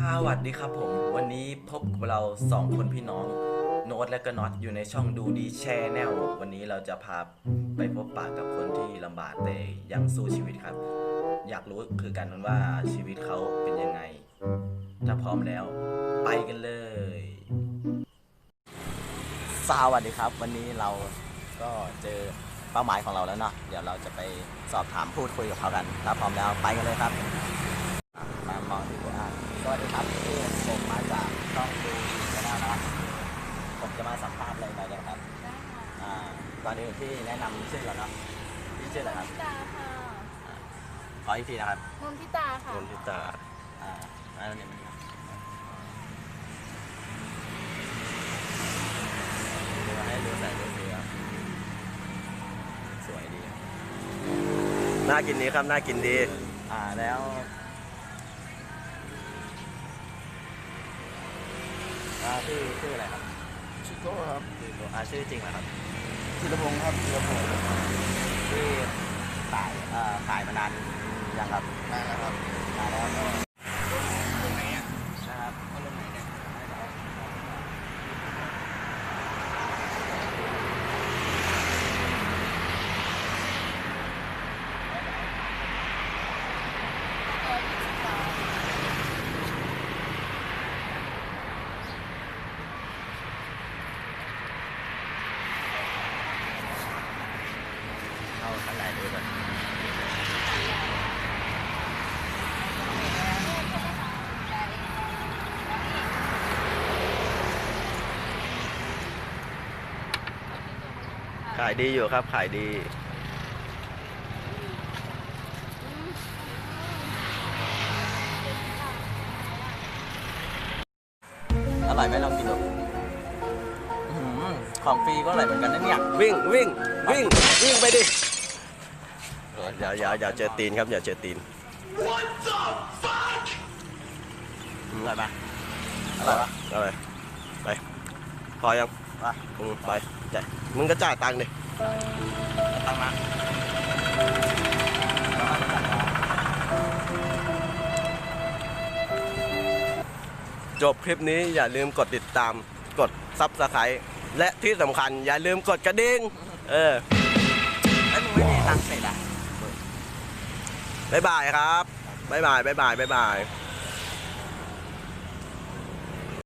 สวัสดีครับผม วันนี้พบกับเราสองคนพี่น้องโน้ตและก็น็อตอยู่ในช่องดูดีแชแนลวันนี้เราจะพาไปพบปะกับคนที่ลำบากแต่ยังสู้ชีวิตครับ อยากรู้คือกันว่าชีวิตเขาเป็นยังไง ถ้าพร้อมแล้ว ไปกันเลย สวัสดีครับ วันนี้เราก็เจอเป้าหมายของเราแล้วเนาะเดี๋ยวเราจะไปสอบถามพูดคุยกับเขากัน ถ้าพร้อมแล้วไปกันเลยครับ มามองดีกว่า สวัสดีครับที่ผมมาจากช่องดูชาแนลนะครับผมจะมาสัมภาษณ์อะไรหน่อยได้ไหมครับได้ค่ะอ่าก่อนอื่นพี่แนะนำชื่อก่อนเนาะพี่ชื่ออะไรครับทิตาค่ะขออีกทีนะครับนนทิตาค่ะนทิตาอ่าแล้วเนี่ยมันดูให้ดูใส่ดูดีครับสวยดีน่ากินดีครับน่ากินดี อ่าแล้ว อ่าพี่ชื่ออะไรครับชิโก้ครับชื่อตัวอ่าชื่อจริงเหรอครับธีรพงศ์ครับธีรพงศ์ที่ขายเอ่อขายมานานยังครับมาแล้วครับนานแล้วก็ ตรงไหนอะ นะครับ เอาลงไหนเนี่ย เข้า ข้างในดูก่อนขายดีอยู่ครับขายดีอร่อยไหมลองกินดูอื้อหือของฟรีก็อร่อยเหมือนกันนะเนี่ย วิ่งวิ่งวิ่งวิ่งไปดิ อย่าอย่าอย่าเจอตีนครับอย่าเจอตีนอร่อยปะอร่อยปะอะไรไปพอยังไปอืมไปจ่ายมึงก็จ่ายตังค์ดิตั้งมาจบคลิปนี้อย่าลืมกดติดตามกดซับสไครต์และที่สำคัญอย่าลืมกดกระดิ่งเออไอ้ยมึงไม่มีตังค์เสร็จอะ บ๊ายบายครับบ๊ายบายบ๊ายบายบ๊ายบาย